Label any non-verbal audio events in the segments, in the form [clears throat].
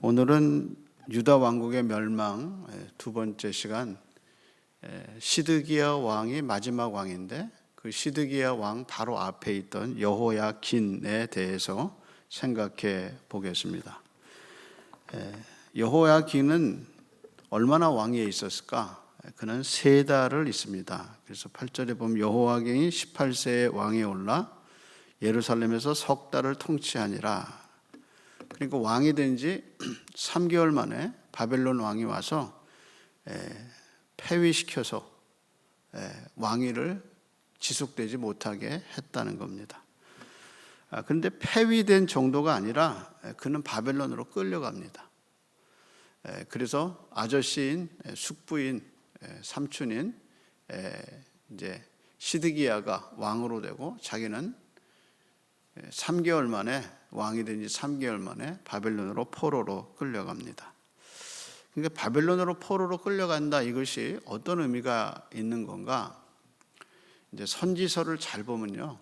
오늘은 유다 왕국의 멸망 에, 두 번째 시간 에, 시드기야 왕이 마지막 왕인데 그 시드기야 왕 바로 앞에 있던 여호야긴에 대해서 생각해 보겠습니다. 에, 여호야긴은 얼마나 왕위에 있었을까? 에, 그는 세 달을 있습니다. 그래서 8절에 보면 여호야긴이 18세에 왕에 올라 예루살렘에서 석 달을 통치하니라. 그러니까 왕이 된 지 [clears throat] 3개월 만에 바벨론 왕이 와서 에, 폐위시켜서 에, 왕위를 지속되지 못하게 했다는 겁니다. 아, 그런데 폐위된 정도가 아니라 에, 그는 바벨론으로 끌려갑니다. 에, 그래서 아저씨인 에, 숙부인 에, 삼촌인 에, 이제 시드기야가 왕으로 되고 자기는 3개월 만에 왕이 된 지 3개월 만에 바벨론으로 포로로 끌려갑니다. 그러니까 바벨론으로 포로로 끌려간다 이것이 어떤 의미가 있는 건가? 이제 선지서를 잘 보면요.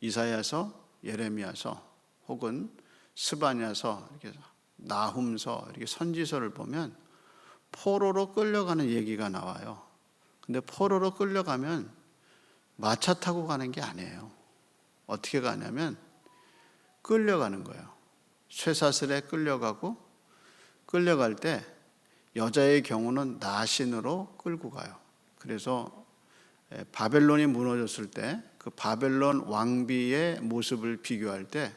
이사야서, 예레미야서 혹은 스바냐서 이렇게 나훔서 이렇게 선지서를 보면 포로로 끌려가는 얘기가 나와요. 근데 포로로 끌려가면 마차 타고 가는 게 아니에요. 어떻게 가냐면 끌려가는 거예요. 쇠사슬에 끌려가고 끌려갈 때 여자의 경우는 나신으로 끌고 가요. 그래서 바벨론이 무너졌을 때 그 바벨론 왕비의 모습을 비교할 때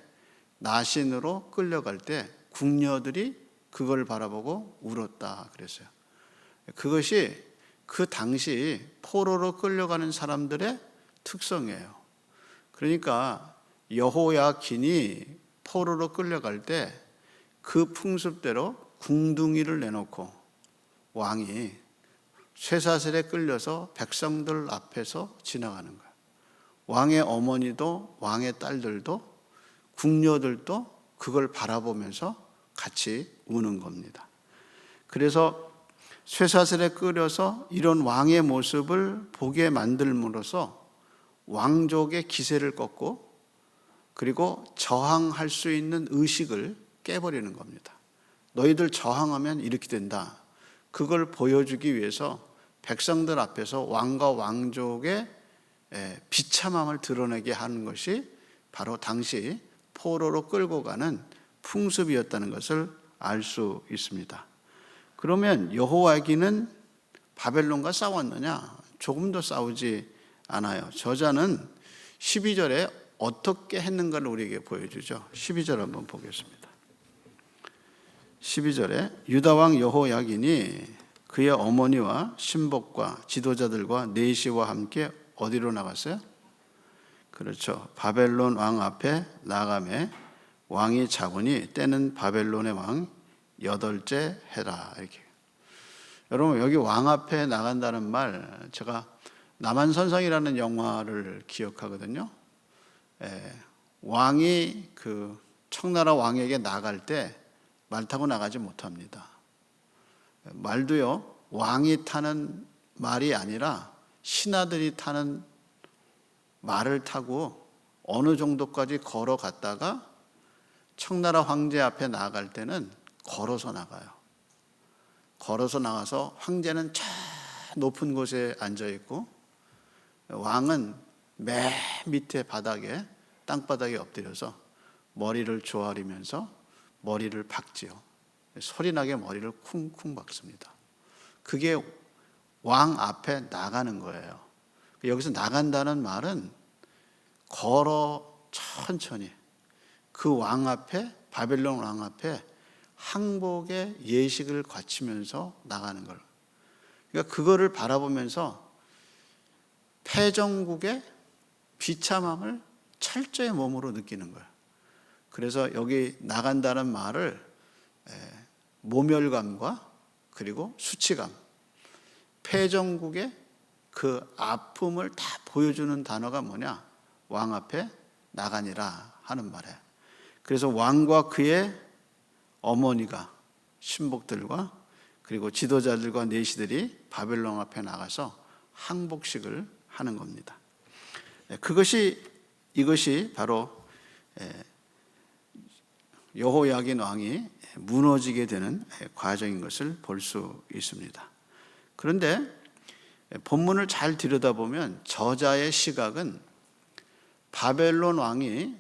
나신으로 끌려갈 때 궁녀들이 그걸 바라보고 울었다 그랬어요. 그것이 그 당시 포로로 끌려가는 사람들의 특성이에요. 그러니까 여호야긴이 포로로 끌려갈 때 그 풍습대로 궁둥이를 내놓고 왕이 쇠사슬에 끌려서 백성들 앞에서 지나가는 거예요. 왕의 어머니도 왕의 딸들도 궁녀들도 그걸 바라보면서 같이 우는 겁니다. 그래서 쇠사슬에 끌려서 이런 왕의 모습을 보게 만들므로써 왕족의 기세를 꺾고 그리고 저항할 수 있는 의식을 깨버리는 겁니다. 너희들 저항하면 이렇게 된다. 그걸 보여주기 위해서 백성들 앞에서 왕과 왕족의 비참함을 드러내게 하는 것이 바로 당시 포로로 끌고 가는 풍습이었다는 것을 알 수 있습니다. 그러면 여호와기는 바벨론과 싸웠느냐? 조금도 싸우지 않아요. 저자는 12절에 어떻게 했는가를 우리에게 보여주죠. 12절 한번 보겠습니다. 12절에 유다왕 여호야긴이 그의 어머니와 신복과 지도자들과 네시와 함께 어디로 나갔어요? 그렇죠. 바벨론 왕 앞에 나감에 왕이 자군이 때는 바벨론의 왕 여덟째 해라 이렇게. 여러분 여기 왕 앞에 나간다는 말 제가 남한선상이라는 영화를 기억하거든요. 예, 왕이 그 청나라 왕에게 나갈 때 말 타고 나가지 못합니다. 말도요 왕이 타는 말이 아니라 신하들이 타는 말을 타고 어느 정도까지 걸어갔다가 청나라 황제 앞에 나갈 때는 걸어서 나가요. 걸어서 나가서 황제는 저 높은 곳에 앉아 있고 왕은 맨 밑에 바닥에 땅바닥에 엎드려서 머리를 조아리면서 머리를 박지요. 소리나게 머리를 쿵쿵 박습니다. 그게 왕 앞에 나가는 거예요. 여기서 나간다는 말은 걸어 천천히 그 왕 앞에 바벨론 왕 앞에 항복의 예식을 갖추면서 나가는 걸. 그러니까 그거를 바라보면서 패정국의 비참함을 철저히 몸으로 느끼는 거예요. 그래서 여기 나간다는 말을 모멸감과 그리고 수치감, 패정국의 그 아픔을 다 보여주는 단어가 뭐냐? 왕 앞에 나가니라 하는 말이에요. 그래서 왕과 그의 어머니가 신복들과 그리고 지도자들과 내시들이 바벨론 앞에 나가서 항복식을 하는 겁니다. 그것이 이것이 바로 여호야긴 왕이 무너지게 되는 과정인 것을 볼 수 있습니다. 그런데 본문을 잘 들여다보면 저자의 시각은 바벨론 왕이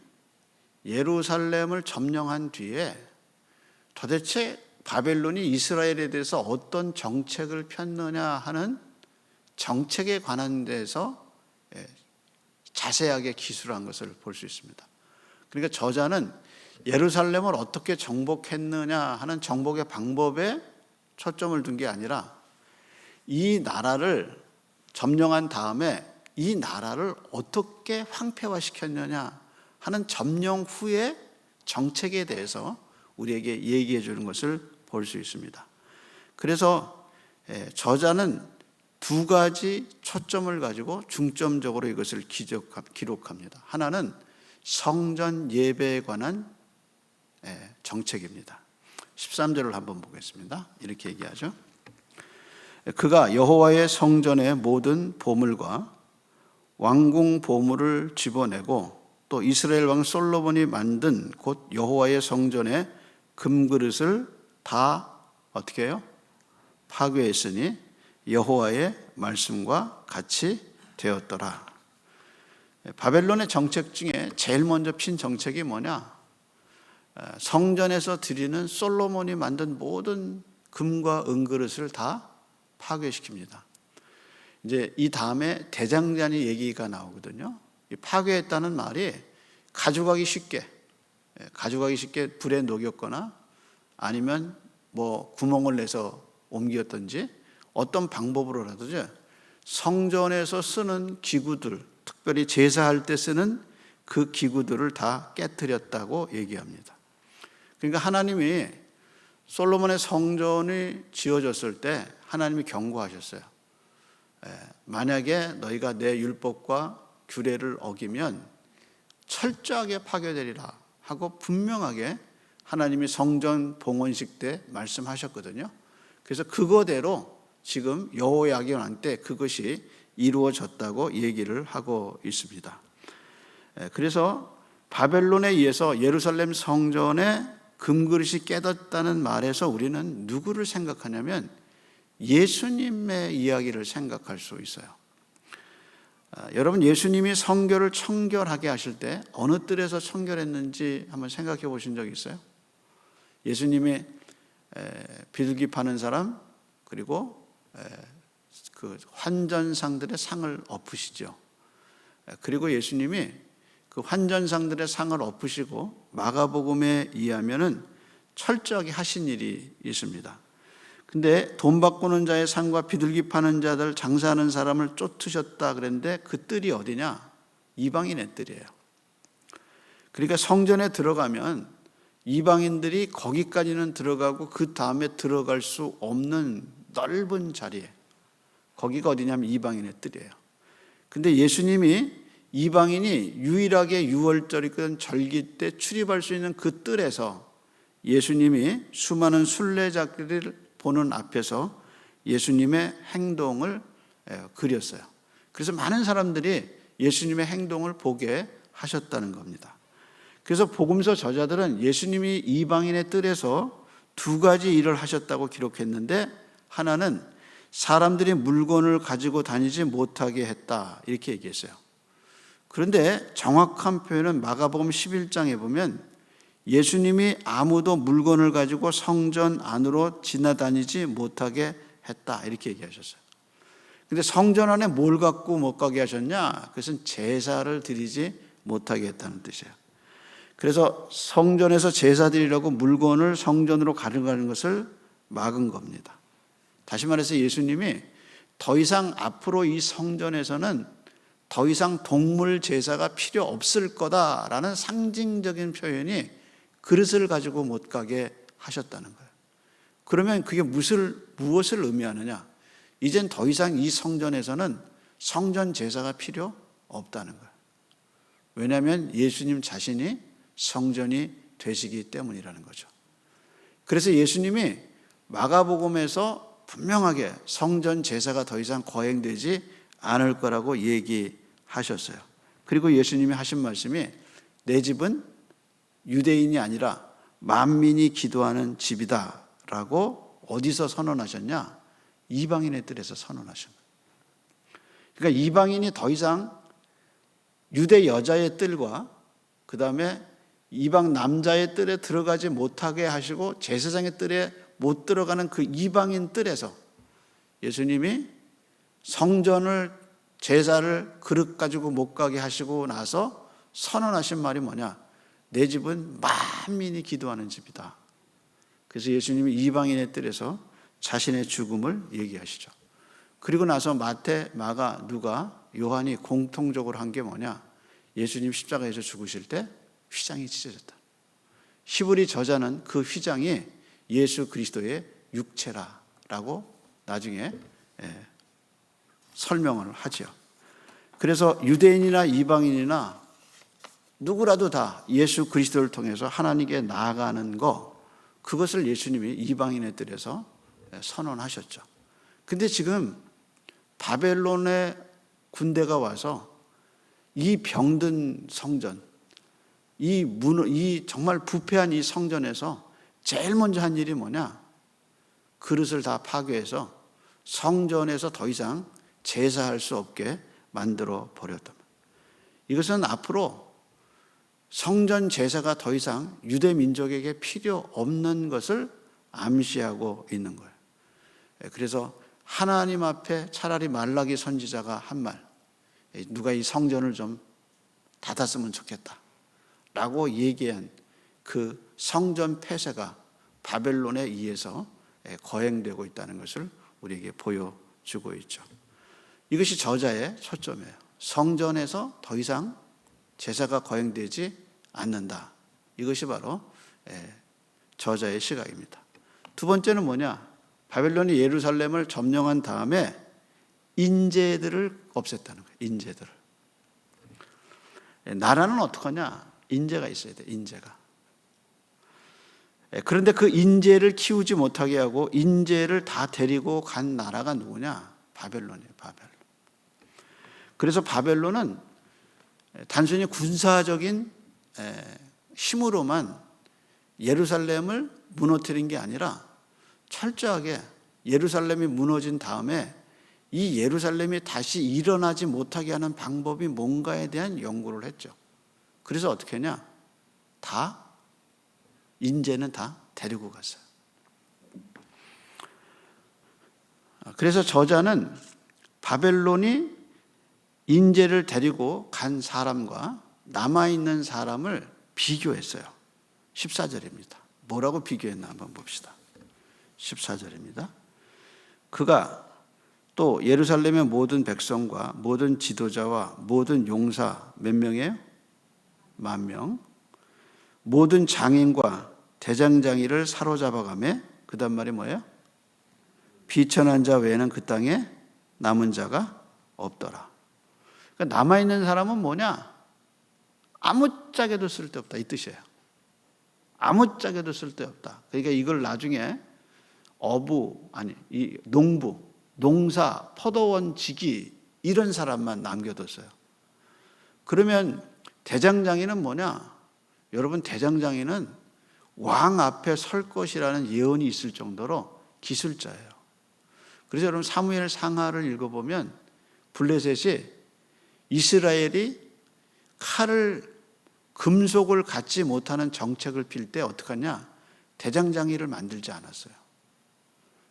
예루살렘을 점령한 뒤에 도대체 바벨론이 이스라엘에 대해서 어떤 정책을 폈느냐 하는 정책에 관한 데서 예, 자세하게 기술한 것을 볼 수 있습니다. 그러니까 저자는 예루살렘을 어떻게 정복했느냐 하는 정복의 방법에 초점을 둔 게 아니라 이 나라를 점령한 다음에 이 나라를 어떻게 황폐화 시켰느냐 하는 점령 후의 정책에 대해서 우리에게 얘기해 주는 것을 볼 수 있습니다. 그래서 예, 저자는 두 가지 초점을 가지고 중점적으로 이것을 기록합니다. 하나는 성전 예배에 관한 예, 정책입니다. 13절을 한번 보겠습니다. 이렇게 얘기하죠. 그가 여호와의 성전의 모든 보물과 왕궁 보물을 집어내고 또 이스라엘 왕 솔로몬이 만든 곧 여호와의 성전의 금그릇을 다 어떻게 해요? 파괴했으니 여호와의 말씀과 같이 되었더라. 바벨론의 정책 중에 제일 먼저 핀 정책이 뭐냐? 성전에서 드리는 솔로몬이 만든 모든 금과 은그릇을 다 파괴시킵니다. 이제 이 다음에 대장간의 얘기가 나오거든요. 파괴했다는 말이 가져가기 쉽게, 가져가기 쉽게 불에 녹였거나 아니면 뭐 구멍을 내서 옮겼든지 어떤 방법으로라도 성전에서 쓰는 기구들, 특별히 제사할 때 쓰는 그 기구들을 다 깨뜨렸다고 얘기합니다. 그러니까 하나님이 솔로몬의 성전이 지어졌을 때 하나님이 경고하셨어요. 만약에 너희가 내 율법과 규례를 어기면 철저하게 파괴되리라 하고 분명하게 하나님이 성전 봉헌식 때 말씀하셨거든요. 그래서 그거대로 지금 여호야긴 때 그것이 이루어졌다고 얘기를 하고 있습니다. 그래서 바벨론에 의해서 예루살렘 성전의 금그릇이 깨졌다는 말에서 우리는 누구를 생각하냐면 예수님의 이야기를 생각할 수 있어요. 아, 여러분 예수님이 성결을 청결하게 하실 때 어느 뜰에서 청결했는지 한번 생각해 보신 적 있어요? 예수님이 비둘기 파는 사람 그리고 그 환전상들의 상을 엎으시죠. 그리고 예수님이 그 환전상들의 상을 엎으시고 마가복음에 의하면은 철저하게 하신 일이 있습니다. 근데 돈 바꾸는 자의 상과 비둘기 파는 자들 장사하는 사람을 쫓으셨다 그랬는데 그 뜰이 어디냐? 이방인의 뜰이에요. 그러니까 성전에 들어가면 이방인들이 거기까지는 들어가고 그 다음에 들어갈 수 없는 넓은 자리에 거기가 어디냐면 이방인의 뜰이에요. 근데 예수님이 이방인이 유일하게 유월절이든 절기 때 출입할 수 있는 그 뜰에서 예수님이 수많은 순례자들을 보는 앞에서 예수님의 행동을 그렸어요. 그래서 많은 사람들이 예수님의 행동을 보게 하셨다는 겁니다. 그래서 복음서 저자들은 예수님이 이방인의 뜰에서 두 가지 일을 하셨다고 기록했는데 하나는 사람들이 물건을 가지고 다니지 못하게 했다 이렇게 얘기했어요. 그런데 정확한 표현은 마가복음 11장에 보면 예수님이 아무도 물건을 가지고 성전 안으로 지나다니지 못하게 했다. 이렇게 얘기하셨어요. 근데 성전 안에 뭘 갖고 못 가게 하셨냐? 그것은 제사를 드리지 못하게 했다는 뜻이에요. 그래서 성전에서 제사 드리려고 물건을 성전으로 가져가는 것을 막은 겁니다. 다시 말해서 예수님이 더 이상 앞으로 이 성전에서는 더 이상 동물 제사가 필요 없을 거다라는 상징적인 표현이 그릇을 가지고 못 가게 하셨다는 거예요. 그러면 그게 무엇을, 무엇을 의미하느냐? 이젠 더 이상 이 성전에서는 성전 제사가 필요 없다는 거예요. 왜냐하면 예수님 자신이 성전이 되시기 때문이라는 거죠. 그래서 예수님이 마가복음에서 분명하게 성전 제사가 더 이상 거행되지 않을 거라고 얘기하셨어요. 그리고 예수님이 하신 말씀이 내 집은 유대인이 아니라 만민이 기도하는 집이다라고 어디서 선언하셨냐? 이방인의 뜰에서 선언하신 거예요. 그러니까 이방인이 더 이상 유대 여자의 뜰과 그 다음에 이방 남자의 뜰에 들어가지 못하게 하시고 제사장의 뜰에 못 들어가는 그 이방인 뜰에서 예수님이 성전을 제사를 그릇 가지고 못 가게 하시고 나서 선언하신 말이 뭐냐? 내 집은 만민이 기도하는 집이다. 그래서 예수님이 이방인의 뜰에서 자신의 죽음을 얘기하시죠. 그리고 나서 마태, 마가, 누가, 요한이 공통적으로 한 게 뭐냐? 예수님 십자가에서 죽으실 때 휘장이 찢어졌다. 히브리 저자는 그 휘장이 예수 그리스도의 육체라라고 나중에 예, 설명을 하죠. 그래서 유대인이나 이방인이나 누구라도 다 예수 그리스도를 통해서 하나님께 나아가는 거 그것을 예수님이 이방인의 뜰에서 선언하셨죠. 근데 지금 바벨론의 군대가 와서 이 병든 성전, 이 문, 이 정말 부패한 이 성전에서 제일 먼저 한 일이 뭐냐? 그릇을 다 파괴해서 성전에서 더 이상 제사할 수 없게 만들어 버렸다. 이것은 앞으로 성전 제사가 더 이상 유대 민족에게 필요 없는 것을 암시하고 있는 거예요. 그래서 하나님 앞에 차라리 말라기 선지자가 한 말, 누가 이 성전을 좀 닫았으면 좋겠다. 라고 얘기한 그 성전 폐쇄가 바벨론에 의해서 거행되고 있다는 것을 우리에게 보여주고 있죠. 이것이 저자의 초점이에요. 성전에서 더 이상 제사가 거행되지 않는다. 이것이 바로 저자의 시각입니다. 두 번째는 뭐냐? 바벨론이 예루살렘을 점령한 다음에 인재들을 없앴다는 거예요. 인재들을. 나라는 어떡하냐? 인재가 있어야 돼. 인재가. 그런데 그 인재를 키우지 못하게 하고 인재를 다 데리고 간 나라가 누구냐? 바벨론이에요. 바벨론. 그래서 바벨론은 단순히 군사적인 힘으로만 예루살렘을 무너뜨린 게 아니라 철저하게 예루살렘이 무너진 다음에 이 예루살렘이 다시 일어나지 못하게 하는 방법이 뭔가에 대한 연구를 했죠. 그래서 어떻게 했냐? 다 인재는 다 데리고 갔어요. 그래서 저자는 바벨론이 인재를 데리고 간 사람과 남아있는 사람을 비교했어요. 14절입니다. 뭐라고 비교했나 한번 봅시다. 14절입니다. 그가 또 예루살렘의 모든 백성과 모든 지도자와 모든 용사 몇 명이에요? 만 명. 모든 장인과 대장장이를 사로잡아가며 그다음 말이 뭐예요? 비천한 자 외에는 그 땅에 남은 자가 없더라. 그러니까 남아 있는 사람은 뭐냐? 아무짝에도 쓸데없다 이 뜻이에요. 아무짝에도 쓸데없다. 그러니까 이걸 나중에 어부 아니 이 농부, 농사, 포도원 지기 이런 사람만 남겨뒀어요. 그러면 대장장이는 뭐냐? 여러분 대장장이는 왕 앞에 설 것이라는 예언이 있을 정도로 기술자예요. 그래서 여러분 사무엘 상하를 읽어보면 블레셋이 이스라엘이 칼을 금속을 갖지 못하는 정책을 필 때 어떡하냐? 대장장이를 만들지 않았어요.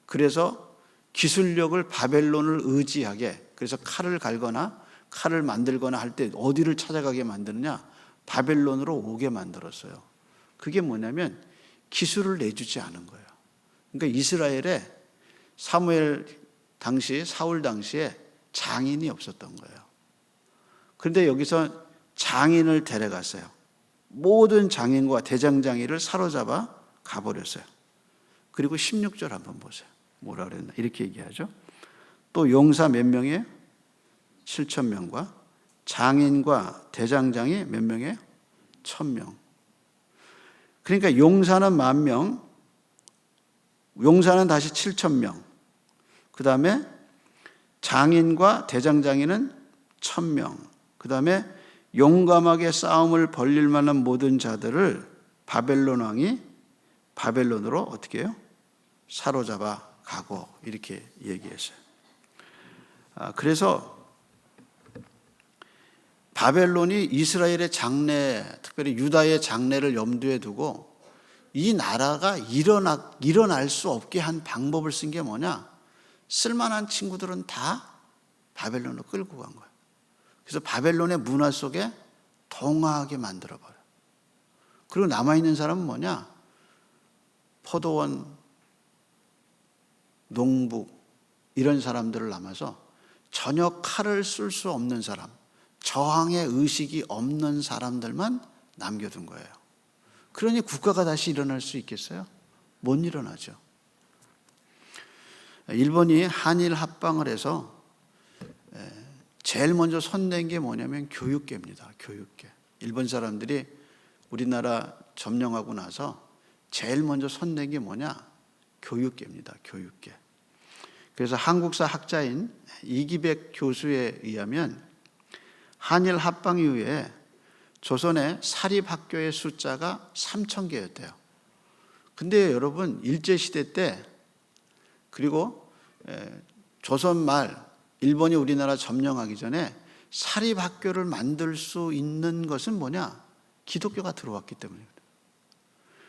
그래서 기술력을 바벨론을 의지하게 그래서 칼을 갈거나 칼을 만들거나 할 때 어디를 찾아가게 만드느냐? 바벨론으로 오게 만들었어요. 그게 뭐냐면 기술을 내주지 않은 거예요. 그러니까 이스라엘에 사무엘 당시 사울 당시에 장인이 없었던 거예요. 그런데 여기서 장인을 데려갔어요. 모든 장인과 대장장이를 사로잡아 가버렸어요. 그리고 16절 한번 보세요. 뭐라 그랬나? 이렇게 얘기하죠. 또 용사 몇 명이에요? 7천 명과 장인과 대장장이 몇 명이에요? 천 명. 그러니까 용사는 만 명, 용사는 다시 7천 명. 그 다음에 장인과 대장장이는 천 명. 그 다음에 용감하게 싸움을 벌릴 만한 모든 자들을 바벨론 왕이 바벨론으로 어떻게 해요? 사로잡아 가고 이렇게 얘기했어요. 아, 그래서 바벨론이 이스라엘의 장래, 특별히 유다의 장래를 염두에 두고 이 나라가 일어나, 일어날 수 없게 한 방법을 쓴 게 뭐냐? 쓸만한 친구들은 다 바벨론으로 끌고 간 거예요. 그래서 바벨론의 문화 속에 동화하게 만들어버려. 그리고 남아있는 사람은 뭐냐? 포도원, 농부, 이런 사람들을 남아서 전혀 칼을 쓸 수 없는 사람, 저항의 의식이 없는 사람들만 남겨둔 거예요. 그러니 국가가 다시 일어날 수 있겠어요? 못 일어나죠. 일본이 한일 합방을 해서 제일 먼저 손댄 게 뭐냐면 교육계입니다. 교육계. 일본 사람들이 우리나라 점령하고 나서 제일 먼저 손댄 게 뭐냐? 교육계입니다. 교육계. 그래서 한국사 학자인 이기백 교수에 의하면 한일 합방 이후에 조선의 사립 학교의 숫자가 3천 개였대요. 근데 여러분 일제 시대 때 그리고 조선 말 일본이 우리나라 점령하기 전에 사립 학교를 만들 수 있는 것은 뭐냐? 기독교가 들어왔기 때문입니다.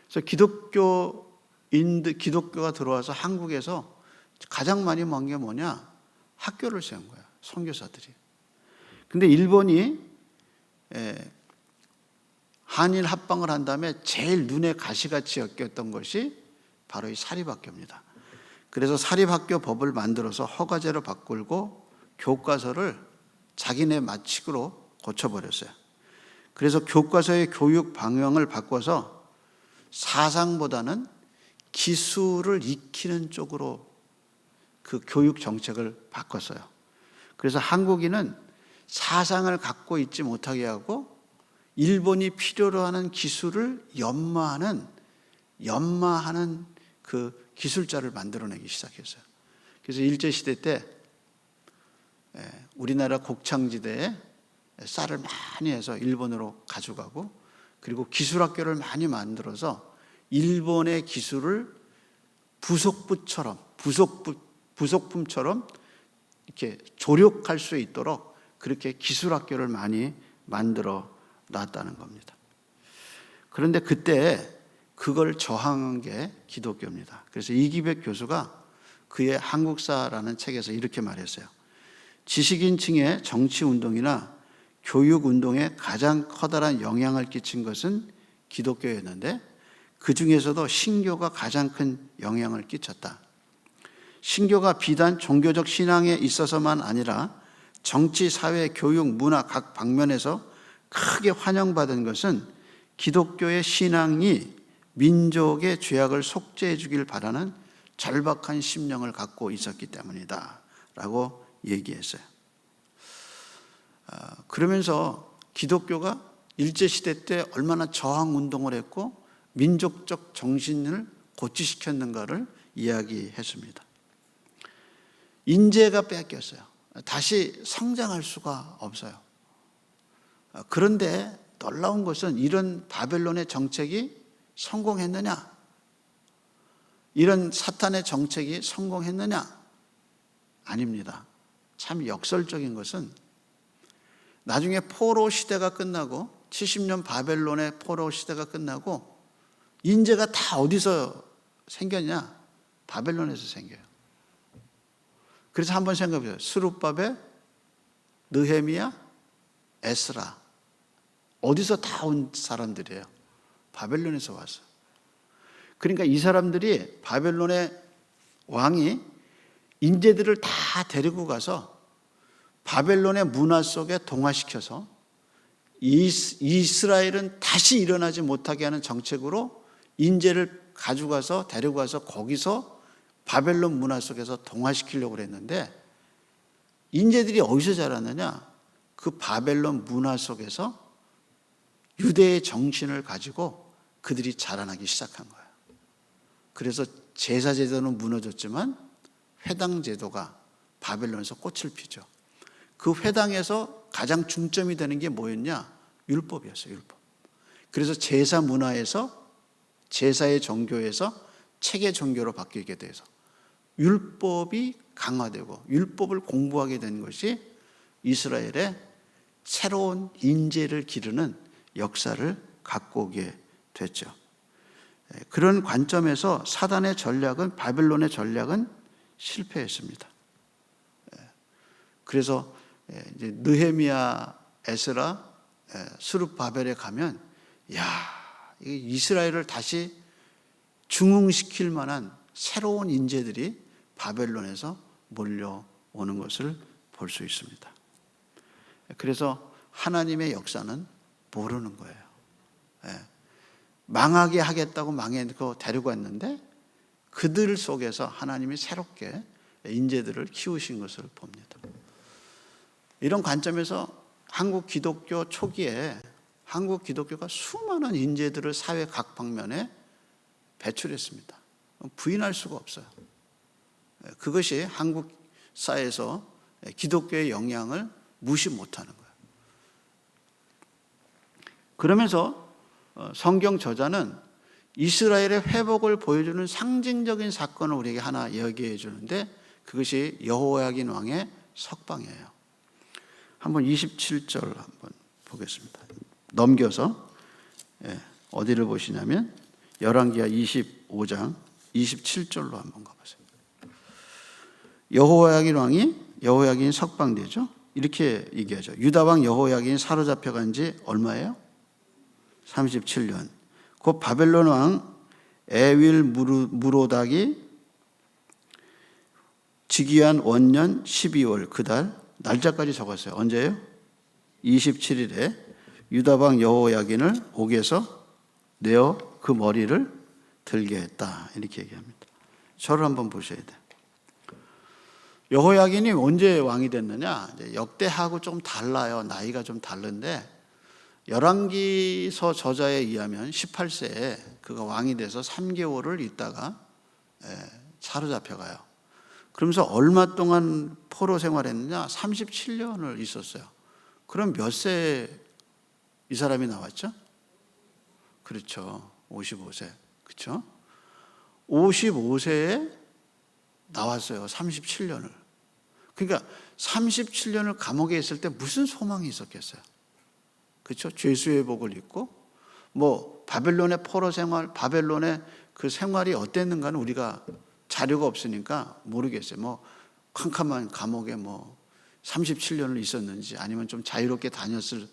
그래서 기독교인들 기독교가 들어와서 한국에서 가장 많이 먹은 게 뭐냐? 학교를 세운 거야. 선교사들이. 근데 일본이 한일 합방을 한 다음에 제일 눈에 가시같이 엮였던 것이 바로 이 사립학교입니다. 그래서 사립학교 법을 만들어서 허가제로 바꾸고 교과서를 자기네 마칙으로 고쳐버렸어요. 그래서 교과서의 교육 방향을 바꿔서 사상보다는 기술을 익히는 쪽으로 그 교육 정책을 바꿨어요. 그래서 한국인은 사상을 갖고 있지 못하게 하고 일본이 필요로 하는 기술을 연마하는 연마하는 그 기술자를 만들어내기 시작했어요. 그래서 일제 시대 때 우리나라 곡창지대에 쌀을 많이 해서 일본으로 가져가고 그리고 기술학교를 많이 만들어서 일본의 기술을 부속부처럼 부속부 부속품처럼 이렇게 조력할 수 있도록 그렇게 기술학교를 많이 만들어 놨다는 겁니다. 그런데 그때 그걸 저항한 게 기독교입니다. 그래서 이기백 교수가 그의 한국사라는 책에서 이렇게 말했어요. 지식인층의 정치 운동이나 교육 운동에 가장 커다란 영향을 끼친 것은 기독교였는데 그 중에서도 신교가 가장 큰 영향을 끼쳤다. 신교가 비단 종교적 신앙에 있어서만 아니라 정치, 사회, 교육, 문화 각 방면에서 크게 환영받은 것은 기독교의 신앙이 민족의 죄악을 속죄해 주길 바라는 절박한 심령을 갖고 있었기 때문이다. 라고 얘기했어요. 아, 그러면서 기독교가 일제시대 때 얼마나 저항 운동을 했고 민족적 정신을 고취시켰는가를 이야기했습니다. 인재가 뺏겼어요. 다시 성장할 수가 없어요. 그런데 놀라운 것은 이런 바벨론의 정책이 성공했느냐? 이런 사탄의 정책이 성공했느냐? 아닙니다. 참 역설적인 것은 나중에 포로 시대가 끝나고 70년 바벨론의 포로 시대가 끝나고 인재가 다 어디서 생겼냐? 바벨론에서 생겨요. 그래서 한번 생각해 보세요. 스룹바벨, 느헤미야, 에스라. 어디서 다 온 사람들이에요? 바벨론에서 왔어. 그러니까 이 사람들이 바벨론의 왕이 인재들을 다 데리고 가서 바벨론의 문화 속에 동화시켜서 이스라엘은 다시 일어나지 못하게 하는 정책으로 인재를 가져가서 데리고 가서 거기서 바벨론 문화 속에서 동화시키려고 그랬는데 인재들이 어디서 자랐느냐? 그 바벨론 문화 속에서 유대의 정신을 가지고 그들이 자라나기 시작한 거예요. 그래서 제사 제도는 무너졌지만 회당 제도가 바벨론에서 꽃을 피죠. 그 회당에서 가장 중점이 되는 게 뭐였냐? 율법이었어요, 율법. 그래서 제사 문화에서 제사의 종교에서 체계 종교로 바뀌게 돼서 율법이 강화되고 율법을 공부하게 된 것이 이스라엘의 새로운 인재를 기르는 역사를 갖고 오게 됐죠. 예, 그런 관점에서 사단의 전략은 바벨론의 전략은 실패했습니다. 예, 그래서 예, 이제 느헤미야, 에스라, 수르바벨에 가면 야 이스라엘을 다시 중흥시킬 만한 새로운 인재들이 바벨론에서 몰려오는 것을 볼 수 있습니다. 그래서 하나님의 역사는 모르는 거예요. 예. 망하게 하겠다고 망해놓고 데리고 왔는데 그들 속에서 하나님이 새롭게 인재들을 키우신 것을 봅니다. 이런 관점에서 한국 기독교 초기에 한국 기독교가 수많은 인재들을 사회 각 방면에 배출했습니다. 부인할 수가 없어요. 그것이 한국 사회에서 기독교의 영향을 무시 못하는 거예요. 그러면서 어, 성경 저자는 이스라엘의 회복을 보여주는 상징적인 사건을 우리에게 하나 얘기해 주는데 그것이 여호야긴 왕의 석방이에요. 한번 27절 한번 보겠습니다. 넘겨서 예, 어디를 보시냐면 열왕기하 25장 27절로 한번 가보세요. 여호야긴 왕이 여호야긴 석방되죠. 이렇게 얘기하죠. 유다 왕 여호야긴 사로잡혀 간지 얼마예요? 37년. 곧 바벨론 왕 에윌 무로닥이 즉위한 원년 12월 그 달 날짜까지 적었어요. 언제예요? 27일에 유다 왕 여호야긴을 옥에서 내어 그 머리를 들게 했다. 이렇게 얘기합니다. 저를 한번 보셔야 돼요. 여호야긴이 언제 왕이 됐느냐? 역대하고 좀 달라요. 나이가 좀 다른데 열왕기서 저자에 의하면 18세에 그가 왕이 돼서 3개월을 있다가 예, 사로잡혀 가요. 그러면서 얼마 동안 포로 생활했느냐? 37년을 있었어요. 그럼 몇 세에 이 사람이 나왔죠? 그렇죠. 55세. 그렇죠? 55세에 나왔어요. 37년을. 그러니까 37년을 감옥에 있을 때 무슨 소망이 있었겠어요? 그렇죠? 죄수의 복을 입고 뭐 바벨론의 포로 생활, 바벨론의 그 생활이 어땠는가는 우리가 자료가 없으니까 모르겠어요. 뭐 캄캄한 감옥에 뭐 37년을 있었는지 아니면 좀 자유롭게 다녔을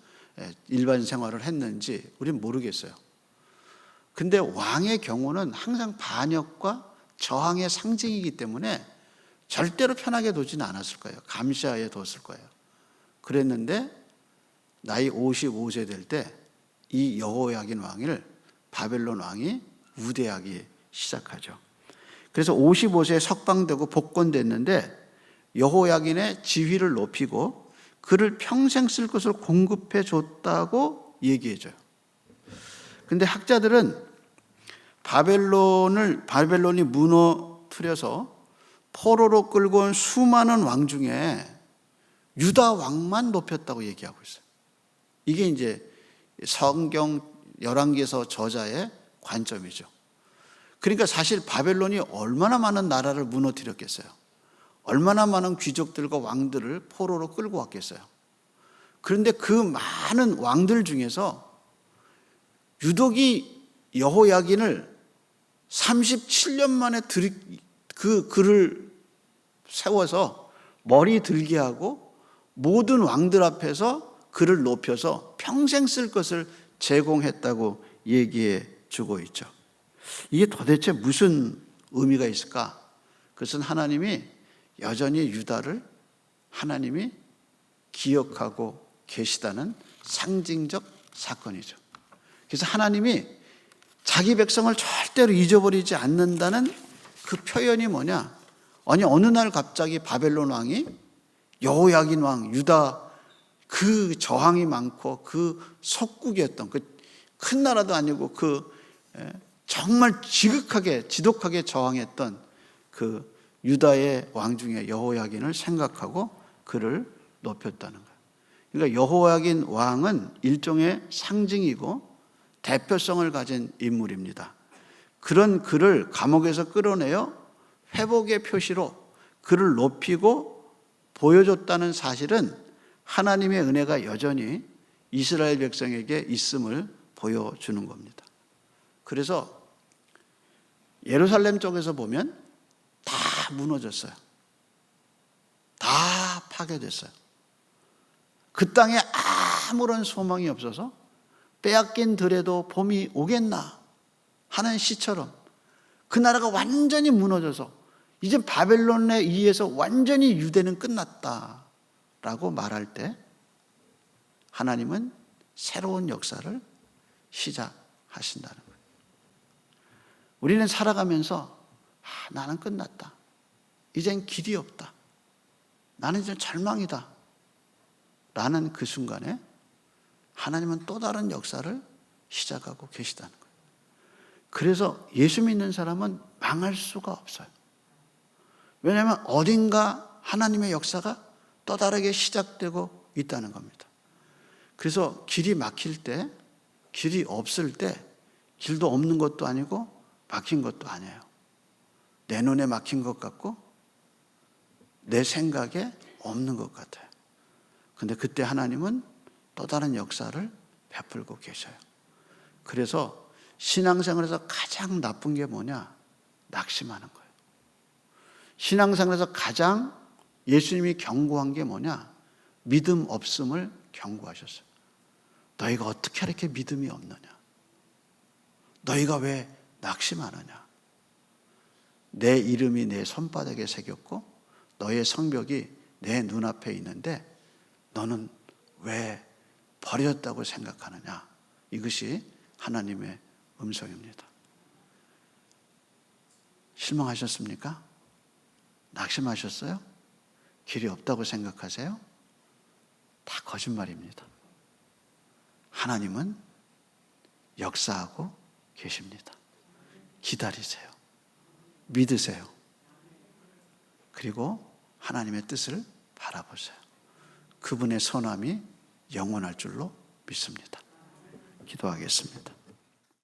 일반 생활을 했는지 우리는 모르겠어요. 근데 왕의 경우는 항상 반역과 저항의 상징이기 때문에 절대로 편하게 두지는 않았을 거예요. 감시하에 뒀을 거예요. 그랬는데 나이 55세 될 때 이 여호야긴 왕을 바벨론 왕이 우대하기 시작하죠. 그래서 55세에 석방되고 복권됐는데 여호야긴의 지위를 높이고 그를 평생 쓸 것을 공급해 줬다고 얘기해 줘요. 근데 학자들은 바벨론을 바벨론이 무너뜨려서 포로로 끌고 온 수많은 왕 중에 유다 왕만 높였다고 얘기하고 있어요. 이게 이제 성경 열왕기에서 저자의 관점이죠. 그러니까 사실 바벨론이 얼마나 많은 나라를 무너뜨렸겠어요. 얼마나 많은 귀족들과 왕들을 포로로 끌고 왔겠어요. 그런데 그 많은 왕들 중에서 유독이 여호야긴을 37년 만에 그 글을 세워서 머리 들게 하고 모든 왕들 앞에서 그를 높여서 평생 쓸 것을 제공했다고 얘기해 주고 있죠. 이게 도대체 무슨 의미가 있을까? 그것은 하나님이 여전히 유다를 하나님이 기억하고 계시다는 상징적 사건이죠. 그래서 하나님이 자기 백성을 절대로 잊어버리지 않는다는 그 표현이 뭐냐? 아니 어느 날 갑자기 바벨론 왕이 여호야긴 왕 유다 그 저항이 많고 그 속국이었던 그 큰 나라도 아니고 그 정말 지극하게 지독하게 저항했던 그 유다의 왕 중에 여호야긴을 생각하고 그를 높였다는 거예요. 그러니까 여호야긴 왕은 일종의 상징이고 대표성을 가진 인물입니다. 그런 그를 감옥에서 끌어내어 회복의 표시로 그를 높이고 보여줬다는 사실은 하나님의 은혜가 여전히 이스라엘 백성에게 있음을 보여주는 겁니다. 그래서 예루살렘 쪽에서 보면 다 무너졌어요. 다 파괴됐어요. 그 땅에 아무런 소망이 없어서 빼앗긴 들에도 봄이 오겠나 하는 시처럼 그 나라가 완전히 무너져서 이제 바벨론에 의해서 완전히 유대는 끝났다 라고 말할 때 하나님은 새로운 역사를 시작하신다는 거예요. 우리는 살아가면서 아, 나는 끝났다. 이젠 길이 없다. 나는 이제 절망이다. 라는 그 순간에 하나님은 또 다른 역사를 시작하고 계시다는 거예요. 그래서 예수 믿는 사람은 망할 수가 없어요. 왜냐하면 어딘가 하나님의 역사가 또 다르게 시작되고 있다는 겁니다. 그래서 길이 막힐 때, 길이 없을 때, 길도 없는 것도 아니고 막힌 것도 아니에요. 내 눈에 막힌 것 같고, 내 생각에 없는 것 같아요. 근데 그때 하나님은 또 다른 역사를 베풀고 계셔요. 그래서 신앙생활에서 가장 나쁜 게 뭐냐? 낙심하는 거예요. 신앙생활에서 가장 예수님이 경고한 게 뭐냐? 믿음 없음을 경고하셨어요. 너희가 어떻게 이렇게 믿음이 없느냐? 너희가 왜 낙심하느냐? 내 이름이 내 손바닥에 새겼고 너의 성벽이 내 눈앞에 있는데 너는 왜 버렸다고 생각하느냐? 이것이 하나님의 음성입니다. 실망하셨습니까? 낙심하셨어요? 길이 없다고 생각하세요? 다 거짓말입니다. 하나님은 역사하고 계십니다. 기다리세요. 믿으세요. 그리고 하나님의 뜻을 바라보세요. 그분의 선함이 영원할 줄로 믿습니다. 기도하겠습니다.